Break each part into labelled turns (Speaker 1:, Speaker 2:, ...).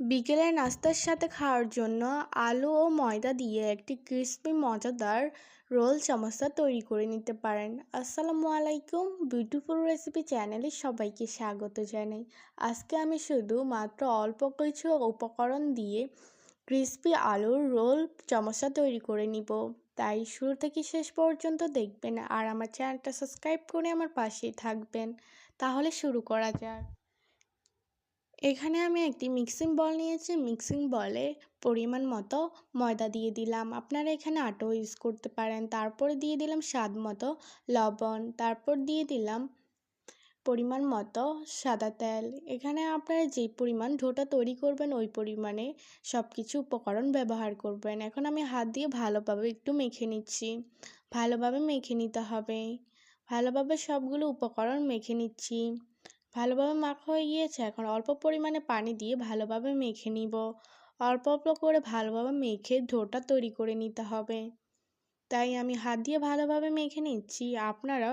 Speaker 1: বিকেলের নাস্তার সাথে খাওয়ার জন্য আলু ও ময়দা দিয়ে একটি ক্রিস্পি মজাদার রোল সমস্যা তৈরি করে নিতে পারেন। আসসালামু আলাইকুম, বিউটিফুল রেসিপি চ্যানেলে সবাইকে স্বাগত জানাই। আজকে আমি শুধু মাত্র অল্প কিছু উপকরণ দিয়ে ক্রিস্পি আলুর রোল সমস্যা তৈরি করে নিব। তাই শুরু থেকে শেষ পর্যন্ত দেখবেন আর আমার চ্যানেলটা সাবস্ক্রাইব করে আমার পাশেই থাকবেন। তাহলে শুরু করা যাক। এখানে আমি একটি মিক্সিং বল নিয়েছি। মিক্সিং বলে পরিমাণ মতো ময়দা দিয়ে দিলাম। আপনারা এখানে আটো ইউজ করতে পারেন। তারপরে দিয়ে দিলাম স্বাদ মতো লবণ। তারপর দিয়ে দিলাম পরিমাণ মতো সাদা তেল। এখানে আপনারা যে পরিমাণ ঢোটা তৈরি করবেন, ওই পরিমাণে সব কিছু উপকরণ ব্যবহার করবেন। এখন আমি হাত দিয়ে ভালোভাবে একটু মেখে নিচ্ছি। ভালোভাবে মেখে নিতে হবে। ভালোভাবে সবগুলো উপকরণ মেখে নিচ্ছি। ভালোভাবে মাখা হয়ে গিয়েছে, এখন অল্প পরিমাণে পানি দিয়ে ভালোভাবে মেখে নিব। অল্প অল্প করে ভালোভাবে মেখে ঢোটা তৈরি করে নিতে হবে। তাই আমি হাত দিয়ে ভালোভাবে মেখে নিচ্ছি। আপনারা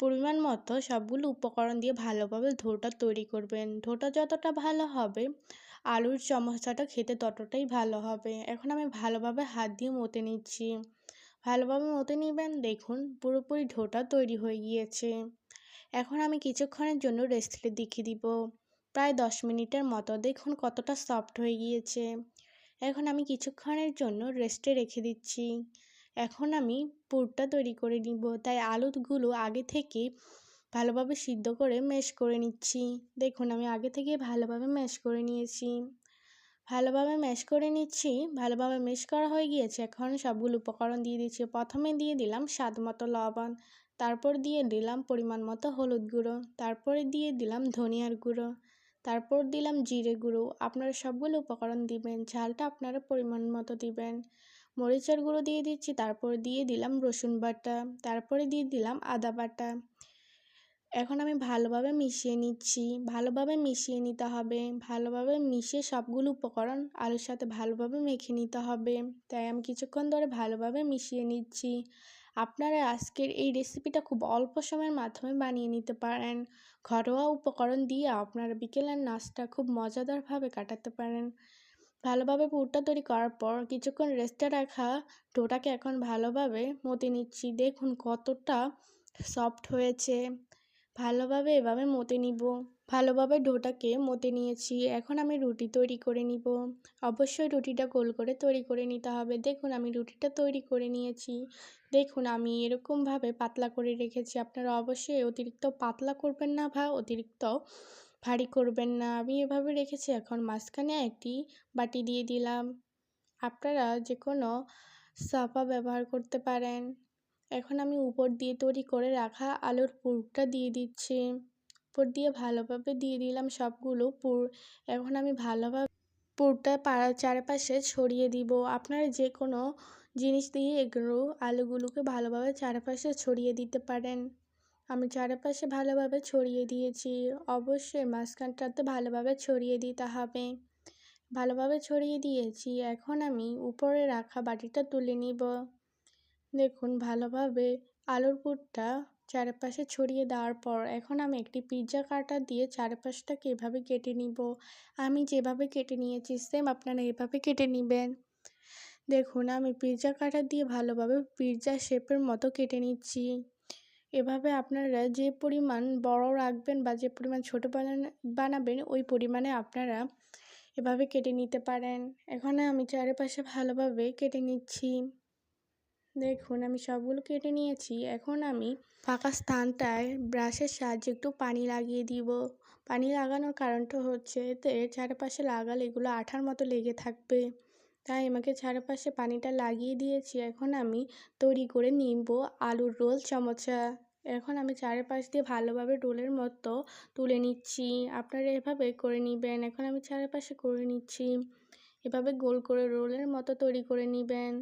Speaker 1: পরিমাণ মতো সবগুলো উপকরণ দিয়ে ভালোভাবে ঢোটা তৈরি করবেন। ঢোটা যতটা ভালো হবে, আলুর সমস্যাটা খেতে ততটাই ভালো হবে। এখন আমি ভালোভাবে হাত দিয়ে মতে নিচ্ছি। ভালোভাবে মতে নেবেন, দেখুন পুরোপুরি ঢোটা তৈরি হয়ে গিয়েছে। এখন আমি কিছুক্ষণের জন্য রেস্টে দেখিয়ে দিব। প্রায় দশ মিনিটের মতো দেখুন কতটা সফট হয়ে গিয়েছে। এখন আমি কিছুক্ষণের জন্য রেস্টে রেখে দিচ্ছি। এখন আমি পুরটা তৈরি করে নিব। তাই আলুগুলো আগে থেকে ভালোভাবে সিদ্ধ করে ম্যাশ করে নিচ্ছি। দেখুন আমি আগে থেকে ভালোভাবে ম্যাশ করে নিয়েছি। ভালোভাবে ম্যাশ করে নিচ্ছি। ভালোভাবে ম্যাশ করা হয়ে গিয়েছে। এখন সবগুলো উপকরণ দিয়ে দিচ্ছি। প্রথমে দিয়ে দিলাম স্বাদ মতো লবণ। তারপর দিয়ে দিলাম পরিমাণ মতো হলুদ গুঁড়ো, তারপরে দিয়ে দিলাম ধনিয়ার গুঁড়ো, তারপর দিলাম জিরে গুঁড়ো। আপনারা সবগুলো উপকরণ দিবেন, ঝালটা আপনারা পরিমাণ মতো দিবেন। মরিচের গুঁড়ো দিয়ে দিচ্ছি, তারপর দিয়ে দিলাম রসুন বাটা, তারপরে দিয়ে দিলাম আদা বাটা। এখন আমি ভালোভাবে মিশিয়ে নিচ্ছি, ভালোভাবে মিশিয়ে নিতে হবে, ভালোভাবে মিশিয়ে সবগুলো উপকরণ আলুর সাথে ভালোভাবে মেখে নিতে হবে। তাই আমি কিছুক্ষণ ধরে ভালোভাবে মিশিয়ে নিচ্ছি। আপনারা আজকের এই রেসিপিটা খুব অল্প সময়ের মাধ্যমে বানিয়ে নিতে পারেন। ঘরোয়া উপকরণ দিয়ে আপনারা বিকেলের নাচটা খুব মজাদারভাবে কাটাতে পারেন। ভালোভাবে পুরটা তৈরি করার পর কিছুক্ষণ রেস্টে রাখা ডোটাকে এখন ভালোভাবে মতে নিচ্ছি। দেখুন কতটা সফট হয়েছে। ভালোভাবে এভাবে মতে নিব। ভালোভাবে ডোটাকে মতে নিয়েছি। এখন আমি রুটি তৈরি করে নিব। অবশ্যই রুটিটা গোল করে তৈরি করে নিতে হবে। দেখুন, আমি রুটিটা তৈরি করে নিয়েছি। দেখুন, আমি এরকমভাবে পাতলা করে রেখেছি। আপনারা অবশ্যই অতিরিক্ত পাতলা করবেন না বা অতিরিক্ত ভারী করবেন না। আমি এভাবে রেখেছি। এখন মাঝখানে একটি বাটি দিয়ে দিলাম। আপনারা যে কোনো সাফা ব্যবহার করতে পারেন। এখন আমি উপর দিয়ে তৈরি করে রাখা আলুর পুরটা দিয়ে দিচ্ছি। উপর দিয়ে ভালোভাবে দিয়ে দিলাম সবগুলো পুর। এখন আমি ভালোভাবে পুরটা পাড়ার চারপাশে ছড়িয়ে দিব। আপনারা যে কোনো জিনিস দিয়ে এগুলো আলুগুলোকে ভালোভাবে চারপাশে ছড়িয়ে দিতে পারেন। আমি চারপাশে ভালোভাবে ছড়িয়ে দিয়েছি। অবশ্যই মাঝখানটাতে ভালোভাবে ছড়িয়ে দিতে হবে। ভালোভাবে ছড়িয়ে দিয়েছি। এখন আমি উপরে রাখা বাটিটা তুলে নিব। দেখুন, ভালোভাবে আলুর পুরটা চারপাশে ছড়িয়ে দেওয়ার পর এখন আমি একটি পিৎজা কাটা দিয়ে চারপাশটাকে এভাবে কেটে নিব। আমি যেভাবে কেটে নিয়েছি সেম আপনারা এভাবে কেটে নেবেন। দেখুন, আমি পিৎজা কাটা দিয়ে ভালোভাবে পিৎজা শেপের মতো কেটে নিচ্ছি। এভাবে আপনারা যে পরিমাণ বড় রাখবেন বা যে পরিমাণ ছোটো বানাবেন, ওই পরিমাণে আপনারা এভাবে কেটে নিতে পারেন। এখানে আমি চারিপাশে ভালোভাবে কেটে নিচ্ছি। দেখুন, আমি সবগুলো কেটে নিয়েছি। এখন আমি ফাঁকা স্থানটায় ব্রাশের সাহায্যে একটু পানি লাগিয়ে দিব। পানি লাগানোর কারণটা হচ্ছে এতে চারপাশে লাগালে এগুলো আঠার মতো লেগে থাকবে। তাই আমাকে চারপাশে পানিটা লাগিয়ে দিয়েছি। এখন আমি তৈরি করে নিব আলুর রোল চামচা। এখন আমি চারপাশ দিয়ে ভালোভাবে রোলের মতো তুলে নিচ্ছি। আপনারা এভাবে করে নেবেন। এখন আমি চারপাশে করে নিচ্ছি। এভাবে গোল করে রোলের মতো তৈরি করে নেবেন।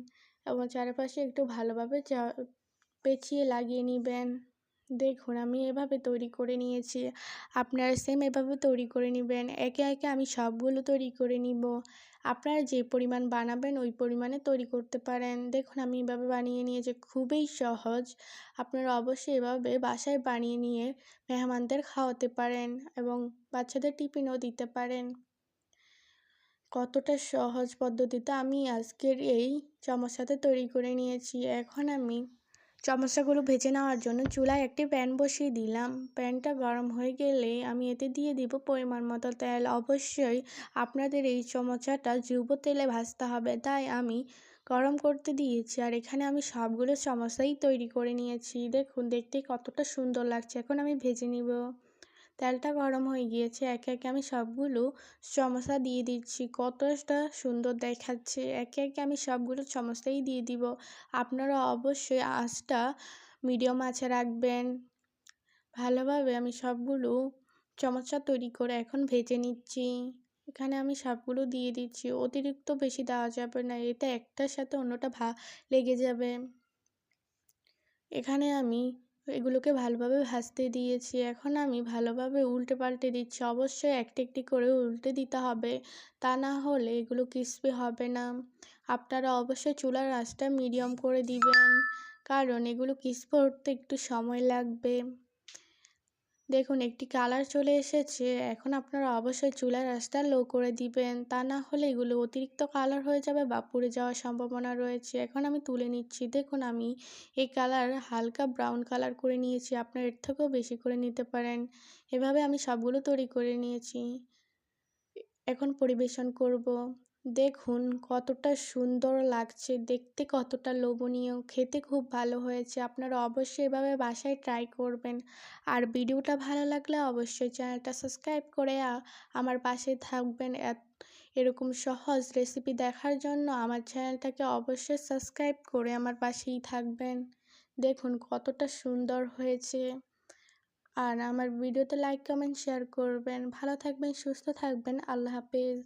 Speaker 1: এবং চারপাশে একটু ভালোভাবে চা, পেঁচিয়ে লাগিয়ে নেবেন। দেখুন, আমি এভাবে তৈরি করে নিয়েছি। আপনারা সেম এভাবে তৈরি করে নেবেন। একে একে আমি সবগুলো তৈরি করে নিব। আপনারা যে পরিমাণ বানাবেন, ওই পরিমাণে তৈরি করতে পারেন। দেখুন, আমি এভাবে বানিয়ে নিয়েছি, খুবই সহজ। আপনারা অবশ্যই এভাবে বাসায় বানিয়ে নিয়ে মেহমানদের খাওয়াতে পারেন এবং বাচ্চাদের টিফিনও দিতে পারেন। কতটা সহজ পদ্ধতিতে আমি আজকের এই সমস্যাতে তৈরি করে নিয়েছি। এখন আমি সমস্যাগুলো ভেজে নেওয়ার জন্য চুলায় একটি প্যান বসিয়ে দিলাম। প্যানটা গরম হয়ে গেলে আমি এতে দিয়ে দিব পরিমাণ মতো তেল। অবশ্যই আপনাদের এই সমস্যাটা যুব তেলে ভাজতে হবে, তাই আমি গরম করতে দিয়েছি আর এখানে আমি সবগুলো সমস্যাই তৈরি করে নিয়েছি। দেখুন, দেখতে কতটা সুন্দর লাগছে। এখন আমি ভেজে নিব। তেলটা গরম হয়ে গিয়েছে, একে একে আমি সবগুলো সমস্যা দিয়ে দিচ্ছি। কতটা সুন্দর দেখাচ্ছে, একে একে আমি সবগুলো সমস্যাই দিয়ে দিব। আপনারা অবশ্যই আঁচটা মিডিয়াম আঁচে রাখবেন। ভালোভাবে আমি সবগুলো চমচা তৈরি করে এখন ভেজে নিচ্ছি। এখানে আমি সবগুলো দিয়ে দিচ্ছি, অতিরিক্ত বেশি দেওয়া যাবে না এতে একটার সাথে অন্যটা ভা, লেগে যাবে। এখানে আমি এগুলোকে ভালোভাবে ভাজতে দিয়েছি। এখন আমি ভালোভাবে উল্টে পাল্টে দিচ্ছি। অবশ্যই একটি একটি করে উল্টে দিতে হবে। তা না হলে এগুলো ক্রিস্পি হবে না। আপনারা অবশ্যই চুলার আঁচটা মিডিয়াম করে দিবেন। কারণ এগুলো ক্রিস্পি উঠতে একটু সময় লাগবে। দেখুন, একটি কালার চলে এসেছে। এখন আপনারা অবশ্যই চুলার আঁচটা লো করে দিবেন। তা না হলে এগুলো অতিরিক্ত কালার হয়ে যাবে বা পুড়ে যাওয়ার সম্ভাবনা রয়েছে। এখন আমি তুলে নিচ্ছি। দেখুন, আমি এই কালার হালকা ব্রাউন কালার করে নিয়েছি। আপনার এর থেকেও বেশি করে নিতে পারেন। এভাবে আমি সবগুলো তৈরি করে নিয়েছি। এখন পরিবেশন করব। দেখুন, কতটা সুন্দর লাগছে। দেখতে কতটা লোভনীয়। খেতে খুব ভালো হয়েছে। আপনারা অবশ্যই এভাবে বাসায় ট্রাই করবেন। আর ভিডিওটা ভালো লাগলে অবশ্যই চ্যানেলটা সাবস্ক্রাইব করে আমার পাশে থাকবেন। এরকম সহজ রেসিপি দেখার জন্য আমার চ্যানেলটাকে অবশ্যই সাবস্ক্রাইব করে আমার পাশেই থাকবেন। দেখুন, কতটা সুন্দর হয়েছে। আর আমার ভিডিওতে লাইক কমেন্ট শেয়ার করবেন। ভালো থাকবেন, সুস্থ থাকবেন। আল্লাহ হাফেজ।